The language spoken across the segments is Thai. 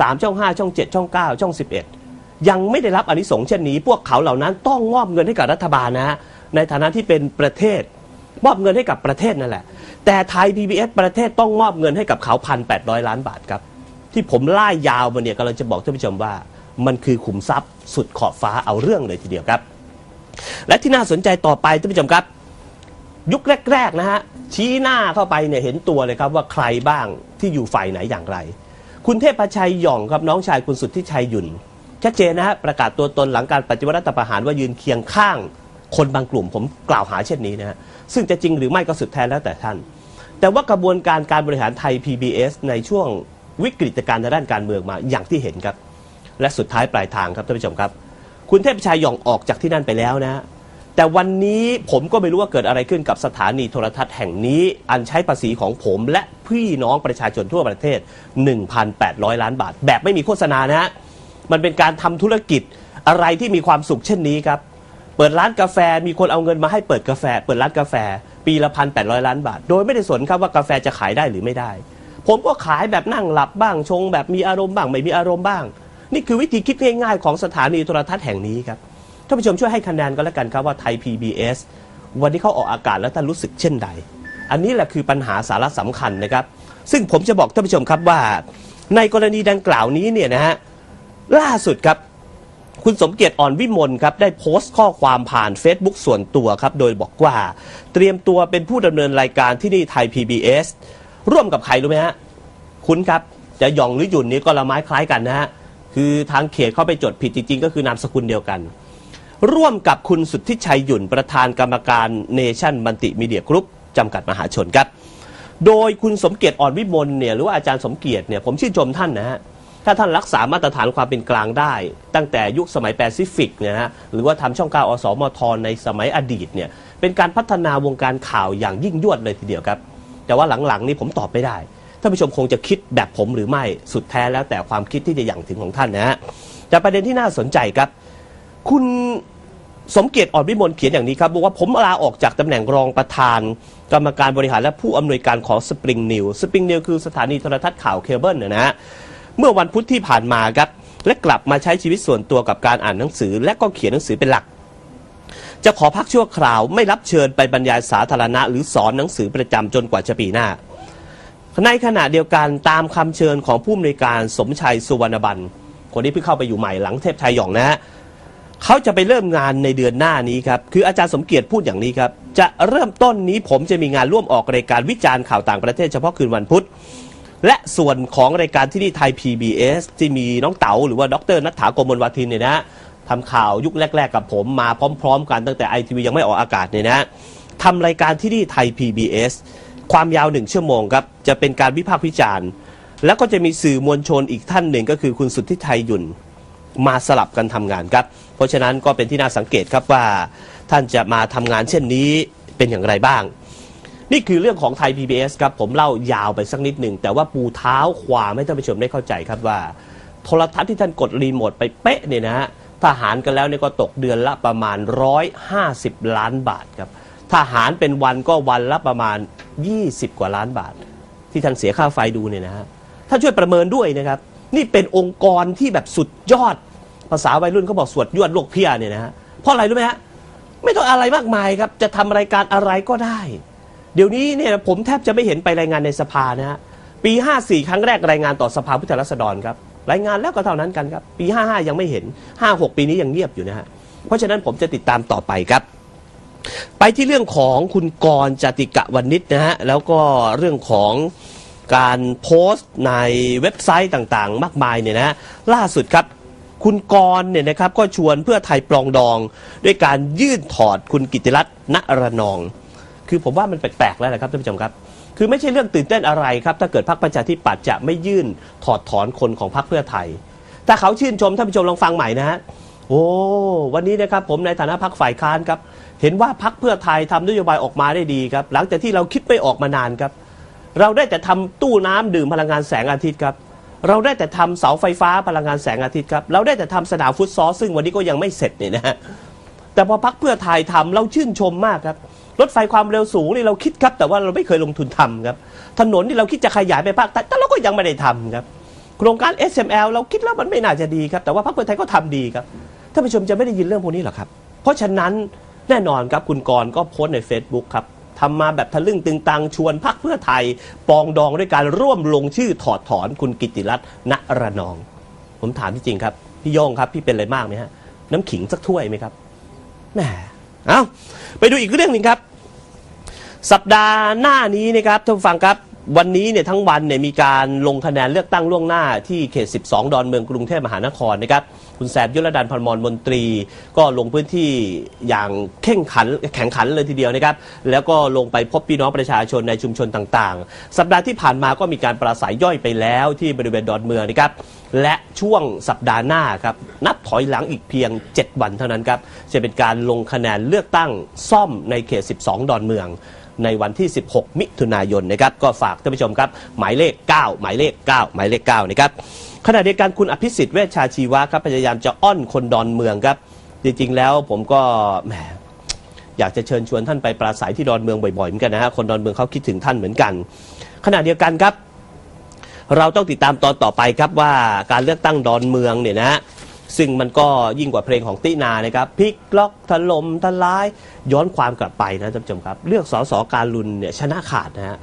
3 ช่อง 5 ช่อง 7 ช่อง 9 ช่อง 11 ยังไม่ได้รับอนิสงส์เช่นนี้ พวกเขาเหล่านั้นต้องมอบเงินให้กับรัฐบาลนะฮะในฐานะที่เป็นประเทศ มอบเงินให้กับประเทศนั่นแหละ แต่ไทย PBS ประเทศต้องมอบเงินให้กับเขา1,800ล้านบาทครับ ที่ผมไล่ยาวมาเนี่ยกำลังจะบอกท่านผู้ชมว่า มันคือขุมทรัพย์สุดขอบฟ้าเอาเรื่องเลยทีเดียวครับ และที่น่าสนใจต่อไปท่านผู้ชมครับ ยุคแรกๆนะฮะชี้หน้าเข้าไปเนี่ยเห็นตัวเลยครับว่าใครบ้างที่อยู่ฝ่ายไหนอย่างไร คุณเทพชัยหย่องครับน้องชายคุณสุทธิชัยหยุ่น ชัดเจนนะฮะประกาศตัวตนหลังการปฏิวัติรัฐประหารว่ายืนเคียงข้างคนบางกลุ่มผมกล่าวหาเช่นนี้นะฮะซึ่งจะจริงหรือไม่ก็สุดแท้แล้วแต่ท่าน แต่ว่ากระบวนการการบริหารไทย PBS ในช่วงวิกฤตการณ์ทางด้านการเมืองมาอย่างที่เห็นครับ และสุดท้ายปลายทางครับท่านผู้ชมครับ คุณเทพชัยหย่องออกจากที่นั่นไปแล้วนะฮะ แต่วันนี้ผมก็ไม่รู้ว่าเกิดอะไรขึ้นกับสถานีโทรทัศน์แห่งนี้ อันใช้ภาษีของผมและพี่น้องประชาชนทั่วประเทศ 1,800 ล้านบาท แบบไม่มีโฆษณานะฮะมันเป็นการทำธุรกิจอะไรที่มีความสุขเช่นนี้ครับ เปิดร้านกาแฟมีคนเอาเงินมาให้เปิดกาแฟ เปิดร้านกาแฟ ปีละพันแปดล้านบาท โดยไม่ได้สนครับว่ากาแฟจะขายได้หรือไม่ได้ ผมก็ขายแบบนั่งหลับบ้างชง แบบมีอารมณ์บ้างไม่มีอารมณ์บ้าง นี่คือวิธีคิดง่ายๆ ของสถานีโทรทัศน์แห่งนี้ครับ ท่านผู้ชมช่วยให้คะแนนก็แล้วกันครับว่าไทย PBS วันที่เขาออกอากาศแล้วท่านรู้สึกเช่นใด อันนี้แหละคือปัญหาสาระสำคัญนะครับ ซึ่งผมจะบอกท่านผู้ชมครับว่า ในกรณีดังกล่าวนี้เนี่ยนะฮะล่าสุดครับคุณสมเกียรติอ่อนวิมลครับได้โพสต์ข้อความผ่าน Facebook ส่วนตัวครับ โดยบอกว่าเตรียมตัวเป็นผู้ดำเนินรายการที่นี่ไทย PBS ร่วมกับใครรู้ไหมฮะ คุณครับ จะหยองหรือหยุ่นนี้ก็ละไม้คล้ายกันนะฮะ คือทางเขตเข้าไปจดผิดจริงๆ ก็คือนามสกุลเดียวกัน ร่วมกับคุณสุทธิชัยหยุ่นประธานกรรมการเนชั่นบันติมีเดียกรุ๊ปจำกัดมหาชนครับ โดยคุณสมเกียรติอ่อนวิมลเนี่ยหรือว่าอาจารย์สมเกียรติเนี่ยผมชื่นชมท่านนะฮะถ้าท่านรักษามาตรฐานความเป็นกลางได้ ตั้งแต่ยุคสมัยแปซิฟิกเนี่ยนะฮะหรือว่าทำช่องก้าอสมทในสมัยอดีตเนี่ยเป็นการพัฒนาวงการข่าวอย่างยิ่งยวดเลยทีเดียวครับ แต่ว่าหลังๆนี่ผมตอบไม่ได้ท่านผู้ชมคงจะคิดแบบผมหรือไม่สุดแท้แล้วแต่ความคิดที่จะอย่างถึงของท่านนะฮะแต่ประเด็นที่น่าสนใจครับ คุณสมเกียรติอ่อนวิมลเขียนอย่างนี้ครับบอกว่าผมลาออกจากตำแหน่งรองประธาน กรรมการบริหารและผู้อำนวยการของสปริงนิวสปริงนิวคือสถานีโทรทัศน์ข่าวเคเบิลเนยนะฮะเมื่อวันพุธที่ผ่านมาครับ และกลับมาใช้ชีวิตส่วนตัวกับการอ่านหนังสือ และก็เขียนหนังสือเป็นหลัก จะขอพักชั่วคราวไม่รับเชิญไปบรรยายสาธารณะ หรือสอนหนังสือประจำจนกว่าจะปีหน้าในขณะเดียวกันตามคำเชิญของผู้อำนวยการสมชัยสุวรรณบันคนนี้เพิ่งเข้าไปอยู่ใหม่หลังเทพชัยหยองนะฮะ เขาจะไปเริ่มงานในเดือนหน้านี้ครับ คืออาจารย์สมเกียรติพูดอย่างนี้ครับ จะเริ่มต้นนี้ผมจะมีงานร่วมออกรายการวิจารณ์ข่าวต่างประเทศเฉพาะคืนวันพุธ และส่วนของรายการที่นี่ไทย PBS ที่มีน้องเต๋าหรือว่าดรนัทถากรมลวาทินเนี่ยนะทำข่าวยุคแรก ๆ กับผมมาพร้อม ๆ กันตั้งแต่ไอทีวียังไม่ออกอากาศเนี่ยนะทำรายการที่นี่ไทย PBS ความยาวหนึ่งชั่วโมงครับ จะเป็นการวิพากษ์วิจารณ์ แล้วก็จะมีสื่อมวลชนอีกท่านหนึ่งก็คือคุณสุทธิชัยยุนมาสลับกันทำงานครับ เพราะฉะนั้นก็เป็นที่น่าสังเกตครับว่าท่านจะมาทำงานเช่นนี้เป็นอย่างไรบ้าง นี่คือเรื่องของไทย PBS ครับ ผมเล่ายาวไปสักนิดหนึ่ง แต่ว่าปูเท้าความให้ท่านผู้ชมได้เข้าใจครับว่า โทรทัศน์ที่ท่านกดรีโมทไปเป๊ะเนี่ยนะฮะทหารกันแล้วเนี่ยก็ตกเดือนละประมาณ 150 ล้านบาทครับทหารเป็นวันก็วันละประมาณ 20 กว่าล้านบาท ที่ท่านเสียค่าไฟดูเนี่ยนะฮะท่านช่วยประเมินด้วยนะครับ นี่เป็นองค์กรที่แบบสุดยอด ภาษาวัยรุ่นเขาบอกสวดยวดโลกเพียเนี่ยนะฮะเพราะอะไรรู้ไหมฮะไม่ต้องอะไรมากมายครับ จะทำรายการอะไรก็ได้ เดี๋ยวนี้เนี่ยผมแทบจะไม่เห็นไปรายงานในสภานะฮะปี 54 ครั้งแรกรายงานต่อสภาผู้แทนราษฎรครับรายงานแล้วก็เท่านั้นกันครับ ปี 55 ยังไม่เห็น 56 ปีนี้ยังเงียบอยู่นะฮะเพราะฉะนั้นผมจะติดตามต่อไปครับ ไปที่เรื่องของคุณกรณ์จติกะวันนิชนะฮะแล้วก็เรื่องของการโพสต์ในเว็บไซต์ต่างๆ มากมายเนี่ยนะฮะล่าสุดครับ คุณกรณ์เนี่ยนะครับก็ชวนเพื่อไทยปลองดอง ด้วยการยื่นถอดคุณกิติรัตน์ณระนอง คือผมว่ามันแปลกๆแล้วนะครับท่านผู้ชมครับ คือไม่ใช่เรื่องตื่นเต้นอะไรครับ ถ้าเกิดพรรคประชาธิปัตย์จะไม่ยื่นถอดถอนคนของพรรคเพื่อไทย ถ้าเขาชื่นชมท่านผู้ชมลองฟังใหม่นะฮะโอ้วันนี้นะครับผมในฐานะพรรคฝ่ายค้านครับ เห็นว่าพรรคเพื่อไทยทำนโยบายออกมาได้ดีครับ หลังจากที่เราคิดไม่ออกมานานครับ เราได้แต่ทำตู้น้ำดื่มพลังงานแสงอาทิตย์ครับ เราได้แต่ทำเสาไฟฟ้าพลังงานแสงอาทิตย์ครับ เราได้แต่ทำสนามฟุตซอลซึ่งวันนี้ก็ยังไม่เสร็จเนี่ยนะฮะแต่พอพักเพื่อไทยทำเราชื่นชมมากครับรถไฟความเร็วสูงนี่เราคิดครับ แต่ว่าเราไม่เคยลงทุนทำครับถนนที่เราคิดจะขยายไปภาคใต้แต่เราก็ยังไม่ได้ทำครับโครงการ SML เราคิดแล้วมันไม่น่าจะดีครับแต่ว่าพรรคเพื่อไทยก็ทำดีครับท่านผู้ชมจะไม่ได้ยินเรื่องพวกนี้หรอครับ เพราะฉะนั้นแน่นอนครับคุณกรก็โพสต์ใน Facebook ครับ ทำมาแบบทะลึ่งตึงตังชวนพรรคเพื่อไทย ปองดองด้วยการร่วมลงชื่อถอดถอนคุณกิติรัตน์ณระนอง ผมถามที่จริงครับ พี่โยงครับ พี่เป็นอะไรมากไหมฮะ น้ำขิงสักถ้วยไหมครับแหมเอ้าไปดูอีกเรื่องหนึ่งครับ สัปดาห์หน้านี้นะครับท่านผู้ฟังครับ วันนี้เนี่ยทั้งวันเนี่ยมีการลงคะแนนเลือกตั้งล่วงหน้าที่เขต 12 ดอนเมืองกรุงเทพมหานครนะครับ คุณแสบยุรดันพรมรมนตรี ก็ลงพื้นที่อย่างเข่งขันแข่งขันเลยทีเดียวนะครับ แล้วก็ลงไปพบพี่น้องประชาชนในชุมชนต่างๆ สัปดาห์ที่ผ่านมาก็มีการปราศัยย่อยไปแล้วที่บริเวณดอนเมืองนะครับ และช่วงสัปดาห์หน้าครับนับถอยหลังอีกเพียง 7 วันเท่านั้นครับจะเป็นการลงคะแนนเลือกตั้งซ่อมในเขต 12 ดอนเมือง ในวันที่ 16 มิถุนายนนะครับก็ฝากท่านผู้ชมครับหมายเลข 9 หมายเลข 9 หมายเลข9นะครับขณะเดียวกันคุณอภิสิทธิ์เวชชาชีวะครับพยายามจะอ้อนคนดอนเมืองครับจริงๆแล้วผมก็แหมอยากจะเชิญชวนท่านไปปราศัยที่ดอนเมืองบ่อยๆเหมือนกันนะฮะคนดอนเมืองเขาคิดถึงท่านเหมือนกัน ขณะเดียวกันครับ เราต้องติดตามตอนต่อไปครับว่าการเลือกตั้งดอนเมืองเนี่ยนะฮะซึ่งมันก็ยิ่งกว่าเพลงของตินานะครับพลิกล็อกถล่มทลาย ย้อนความกลับไปนะท่านผู้ชมครับ เลือกสสการลุนเนี่ยชนะขาดนะฮะ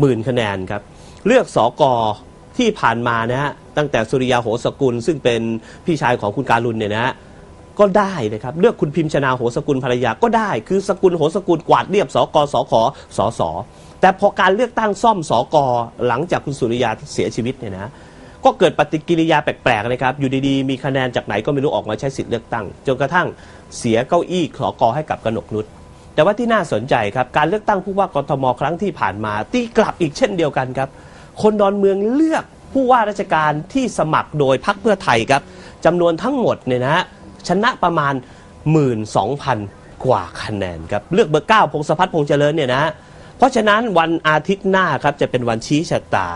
หมื่นคะแนนครับ เลือกสกที่ผ่านมานะฮะตั้งแต่สุริยาโหสกุล ซึ่งเป็นพี่ชายของคุณการุณเนี่ยนะฮะก็ได้นะครับเลือกคุณพิมพ์ชนาโหสกุลภรรยาก็ได้ คือสกุลโหสกุลกวาดเรียบสกสขสสแต่พอการเลือกตั้งซ่อมสกหลังจากคุณสุริยาเสียชีวิตเนี่ยนะ ก็เกิดปฏิกิริยาแปลกๆนะครับ อยู่ดีๆ มีคะแนนจากไหนก็ไม่รู้ออกมาใช้สิทธิ์เลือกตั้ง จนกระทั่งเสียเก้าอี้สกให้กับกนกนุชแต่ว่าที่น่าสนใจครับ การเลือกตั้งผู้ว่ากทมครั้งที่ผ่านมา ตีกลับอีกเช่นเดียวกันครับ คนดอนเมืองเลือกผู้ว่าราชการที่สมัครโดยพรรคเพื่อไทยครับจำนวนทั้งหมดเนี่ยนะฮะชนะประมาณ 12,000 กว่าคะแนนครับ เลือกเบอร์ 9 พงศพัฒน์พงษ์เจริญเนี่ยนะ เพราะฉะนั้นวันอาทิตย์หน้าครับจะเป็นวันชี้ชะตา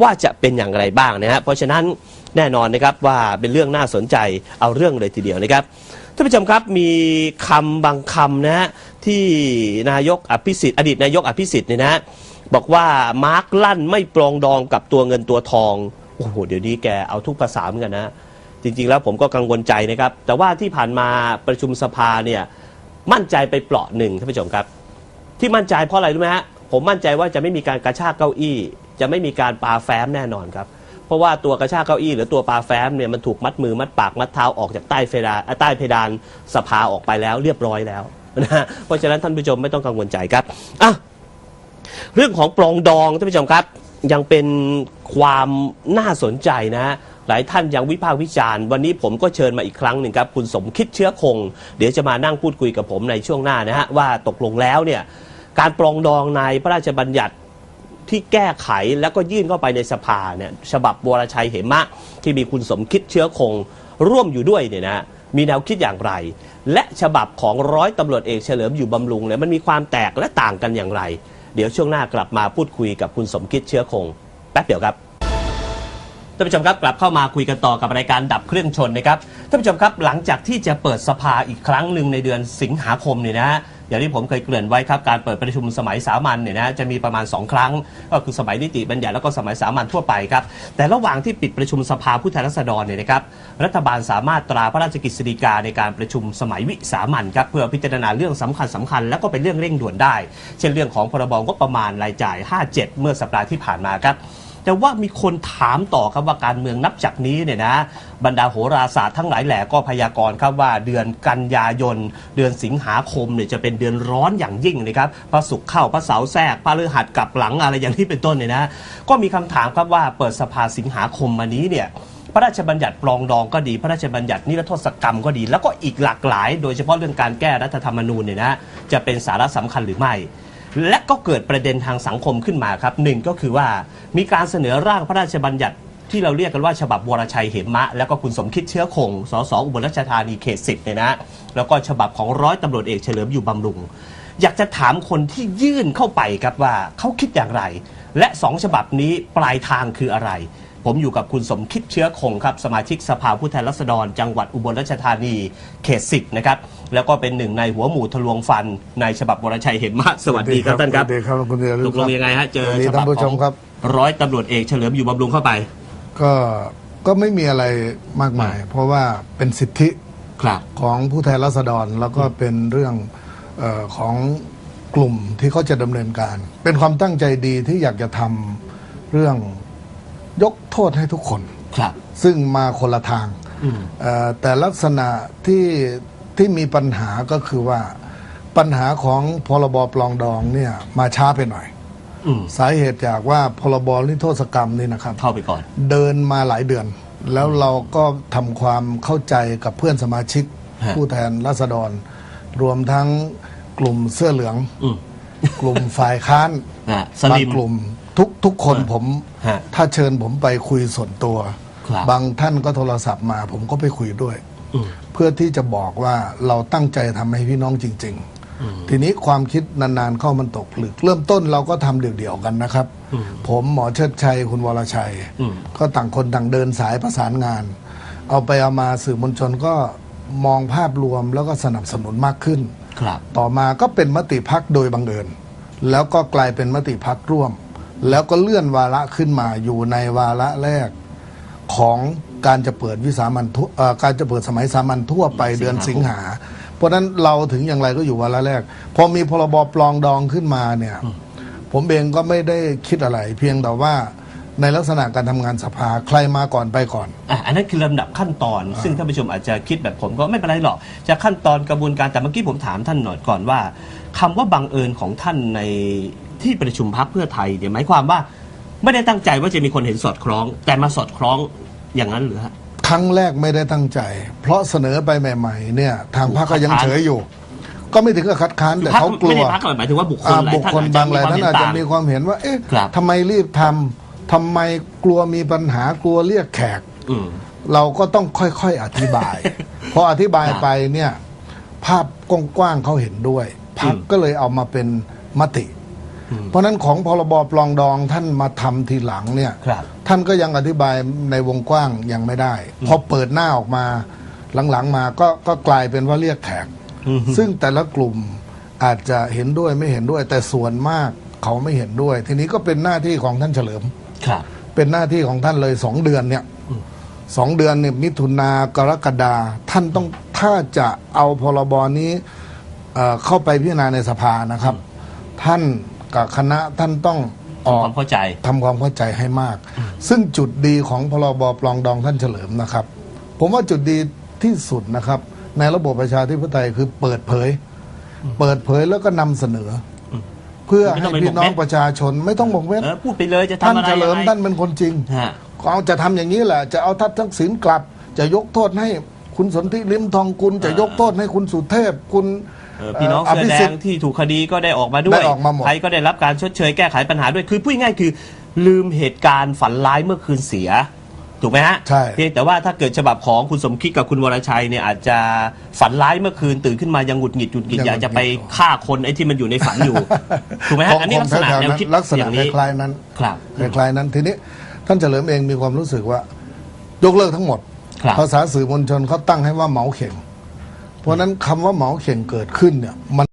ว่าจะเป็นอย่างไรบ้างนะฮะเพราะฉะนั้นแน่นอนนะครับว่าเป็นเรื่องน่าสนใจเอาเรื่องเลยทีเดียวนะครับท่านผู้ชมครับมีคำบางคำนะฮะที่นายกอภิสิทธิ์อดีตนายกอภิสิทธิ์เนี่ยนะบอกว่ามาร์คลั่นไม่ปรองดองกับตัวเงินตัวทองโอ้โหเดี๋ยวนี้แกเอาทุกภาษาเหมือนกันนะจริงๆแล้วผมก็กังวลใจนะครับ แต่ว่าที่ผ่านมาประชุมสภาเนี่ยมั่นใจไปเปราะหนึ่งท่านผู้ชมครับ ที่มั่นใจเพราะอะไรรู้ไหมฮะผมมั่นใจว่าจะไม่มีการกระชากเก้าอี้ จะไม่มีการปาแฟ้มแน่นอนครับ เพราะว่าตัวกระชากเก้าอี้หรือตัวปาแฟ้มเนี่ยมันถูกมัดมือมัดปากมัดเท้าออกจากใต้เพดานใต้เพดานสภาออกไปแล้วเรียบร้อยแล้วนะฮะเพราะฉะนั้นท่านผู้ชมไม่ต้องกังวลใจครับอะเรื่องของปรองดองท่านผู้ชมครับยังเป็นความน่าสนใจนะฮะหลายท่านยังวิพากษ์วิจารณ์ วันนี้ผมก็เชิญมาอีกครั้งหนึ่งครับ คุณสมคิดเชื้อคง เดี๋ยวจะมานั่งพูดคุยกับผมในช่วงหน้านะฮะว่าตกลงแล้วเนี่ยการปรองดองในพระราชบัญญัติ ที่แก้ไขแล้วก็ยื่นเข้าไปในสภาเนี่ยฉบับวรชัยเหมะ ที่มีคุณสมคิดเชื้อคงร่วมอยู่ด้วยเนี่ยนะฮะมีแนวคิดอย่างไร และฉบับของร้อยตำรวจเอกเฉลิมอยู่บำรุงเนี่ยมันมีความแตกและต่างกันอย่างไร เดี๋ยวช่วงหน้ากลับมาพูดคุยกับคุณสมคิดเชื้อคงแป๊บเดียวครับท่านผู้ชมครับกลับเข้ามาคุยกันต่อกับรายการดับเครื่องชนนะครับท่านผู้ชมครับหลังจากที่จะเปิดสภาอีกครั้งหนึ่งในเดือนสิงหาคมเนี่ยนะฮะ อย่างที่ผมเคยเกริ่นไว้ครับการเปิดประชุมสมัยสามัญเนี่ยนะจะมีประมาณ 2 ครั้ง ก็คือสมัยนิติบัญญัติแล้วก็สมัยสามัญทั่วไปครับแต่ระหว่างที่ปิดประชุมสภาผู้แทนราษฎรเนี่ยนะครับรัฐบาลสามารถตราพระราชกฤษฎีกาในการประชุมสมัยวิสามัญครับเพื่อพิจารณาเรื่องสำคัญสำคัญ แล้วก็เป็นเรื่องเร่งด่วนได้ เช่นเรื่องของพรบงบประมาณรายจ่าย 57 เมื่อสัปดาห์ที่ผ่านมาครับ แต่ว่ามีคนถามต่อครับว่าการเมืองนับจากนี้เนี่ยนะบรรดาโหราศาสตร์ทั้งหลายแหล่ก็พยากรณ์ครับว่าเดือนกันยายน เดือนสิงหาคมเนี่ยจะเป็นเดือนร้อนอย่างยิ่งนะครับพระศุกร์เข้าพระเสาร์แทรกพระฤหัสกลับหลังอะไรอย่างที่เป็นต้นเนี่ยนะก็มีคำถามครับว่าเปิดสภาสิงหาคมมานี้เนี่ยพระราชบัญญัติปรองดองก็ดี พระราชบัญญัตินิรโทษกรรมก็ดี แล้วก็อีกหลากหลาย โดยเฉพาะเรื่องการแก้รัฐธรรมนูญเนี่ยนะจะเป็นสาระสำคัญหรือไม่ และก็เกิดประเด็นทางสังคมขึ้นมาครับหนึ่งก็คือว่ามีการเสนอร่างพระราชบัญญัติที่เราเรียกกันว่าฉบับวรชัยเหมะ แล้วก็คุณสมคิดเชื้อคงสสอุบลราชธานีเขตสิบเนี่ยนะ แล้วก็ฉบับของร้อยตำรวจเอกเฉลิมอยู่บำรุง อยากจะถามคนที่ยื่นเข้าไปครับว่าเขาคิดอย่างไร และสองฉบับนี้ปลายทางคืออะไร ผมอยู่กับคุณสมคิดเชื้อคงครับ สมาชิกสภาผู้แทนราษฎร จังหวัดอุบลราชธานีเขตสิบนะครับ แล้วก็เป็นหนึ่งในหัวหมู่ทะลวงฟันในฉบับวรชัยเหมะสวัสดีครับท่านครับสวัสดีครับคุณเดชตกลงยังไงฮะเจอสวัสดีฉบัท่าบนผู้ขชองมครับร้อยตำรวจเอกเฉลิมอยู่บำรุงเข้าไป ก็ก็ไม่มีอะไรมากมาย เพราะว่าเป็นสิทธิครับของผู้แทนราษฎรแล้วก็เป็นเรื่องเออของกลุ่มที่เขาจะดำเนินการ เป็นความตั้งใจดีที่อยากจะทำเรื่อง ยกโทษให้ทุกคน ครับ ซึ่งมาคนละทางอืมเอ่อแต่ลักษณะที่ที่มีปัญหาก็คือว่าปัญหาของพรบปลองดองเนี่ยมาช้าไปหน่อย อืมสาเหตุจากว่าพรบนิรโทษกรรมนี่นะครับ เข้าไปก่อน เดินมาหลายเดือน แล้วเราก็ทำความเข้าใจกับเพื่อนสมาชิก ฮะ ผู้แทนราษฎร รวมทั้งกลุ่มเสื้อเหลือง อืมกลุ่มฝ่ายค้านนะสบาลิงมกลุ่ม ทุกทุกคนฮะผมฮะ ถ้าเชิญผมไปคุยส่วนตัว ครับ บางท่านก็โทรศัพท์มา ผมก็ไปคุยด้วย อืม เพื่อที่จะบอกว่าเราตั้งใจทำให้พี่น้องจริง ๆ ทีนี้ความคิดนานๆเข้ามันตกผลึก เริ่มต้นเราก็ทำเดี่ยวๆกันนะครับอืมผมหมอเชิดชัยคุณวรชัย อืม ก็ต่างคนต่างเดินสายประสานงาน เอาไปเอามาสื่อมวลชนก็มองภาพรวมแล้วก็สนับสนุนมากขึ้น ครับ ต่อมาก็เป็นมติพักโดยบังเอิญแล้วก็กลายเป็นมติพักร่วม แล้วก็เลื่อนวาระขึ้นมาอยู่ในวาระแรกของการจะเปิดวิสามันทั่วเอ่อการจะเปิดสมัยสามัญทั่วไปเดือนสิงหา เพราะฉะนั้นเราถึงอย่างไรก็อยู่วาระแรก พอมีพรบปลองดองขึ้นมาเนี่ย ผมเองก็ไม่ได้คิดอะไร เพียงแต่ว่าในลักษณะการทำงานสภาใครมาก่อนไปก่อนอะอันนั้นคือลำดับขั้นตอน ซึ่งท่านผู้ชมอาจจะคิดแบบผมก็ไม่เป็นไรหรอกจะขั้นตอนกระบวนการแต่เมื่อกี้ผมถามท่านหน่อยก่อนว่าคำว่าบังเอิญของท่านใน ที่ประชุมพักเพื่อไทยเนี่ยหมายความว่าไม่ได้ตั้งใจว่าจะมีคนเห็นสอดคล้อง แต่มาสอดคล้องอย่างนั้นหรือฮะครั้งแรกไม่ได้ตั้งใจ เพราะเสนอไปใหม่ ๆ เนี่ย ทางพรรคก็ยังคัดค้านเฉยอยู่ ก็ไม่ถึงกับคัดค้านแต่พักเขากลัไม่วได้พักหมายถึงว่าบุคคลอ่าหลายบุคท่านคลบางหลายท่านอาจจะมีคความวามเห็นว่า เอ๊ะครับทำไมรีบทำทำไมกลัวมีปัญหากลัวเรียกแขกอืมเราก็ต้องค่อยๆอธิบายพออธิบายครับไปเนี่ย ภาพกว้างๆเขาเห็นด้วยพักอืมก็เลยเอามาเป็นมติอืม เพราะฉะนั้นของพรบปลองดองท่านมาทำทีหลังเนี่ยครับท่านก็ยังอธิบายในวงกว้างยังไม่ได้ พอเปิดหน้าออกมาหลังๆมาก็ก็กลายเป็นว่าเรียกแขกอืมซึ่งแต่ละกลุ่มอาจจะเห็นด้วยไม่เห็นด้วย แต่ส่วนมากเขาไม่เห็นด้วย ทีนี้ก็เป็นหน้าที่ของท่านเฉลิมครับ เป็นหน้าที่ของท่านเลยสองเดือนเนี่ยสองเดือนเนี่ยมิถุนากรกฎาท่านต้องถ้าจะเอาพรบนี้เอ่อเข้าไปพิจารณาในสภานะครับ ท่าน กับคณะท่านต้องออกความเข้าใจ ทำความเข้าใจให้มาก ซึ่งจุดดีของพรบปลองดองท่านเฉลิมนะครับ ผมว่าจุดดีที่สุดนะครับ ในระบบประชาธิปไตยคือเปิดเผย เปิดเผยแล้วก็นำเสนออเพื่อไม่ต้ให้องไปพี่น้องบอกเว้นประชาชนไม่ต้องบอกเว้นเออพูดไปเลยจะท่านทำอะไรเฉลิมยังไงท่านเป็นคนจริง ฮะเอาจะทำอย่างนี้แหละ จะเอาทัดทักษิณกลับ จะยกโทษให้คุณสนธิลิมทองกุล จะยกโทษให้คุณสุเทพ คุณ เออพี่น้องอเสื้อภิแดสิทงธิ์ที่ถูกคดีก็ได้ออกมาด้วยได้ออกมาหมด ไทยก็ได้รับการชดเชยแก้ไขปัญหาด้วยคือพูดง่ายๆคือ ลืมเหตุการณ์ฝันร้ายเมื่อคืนเสีย ถูกไหมฮะใช่ เพียงแต่ว่าถ้าเกิดฉบับของคุณสมคิดกับคุณวรชัยเนี่ยอาจจะฝันร้ายเมื่อคืนตื่นขึ้นมายังหงุดหงิดหงุดหงิดยังอยากจะหงุดหงิดไปฆ่าคนไอ้ที่มันอยู่ในฝันอยู่ ถูกไหมฮะของอันนี้ลักษณะของแนวแถวๆคิดนั้นลักษอณะย่างคนี้ล้ายๆนั้นครับ คล้ายๆนั้นทีนี้ท่านเฉลิมเองมีความรู้สึกว่า ยกเลิกทั้งหมด ครับ ภาษาสื่อมวลชนเขาตั้งให้ว่าเหมาเข่ง เพราะฉะนั้นคำว่าเหมาเข่งเกิดขึ้นเนี่ยมัน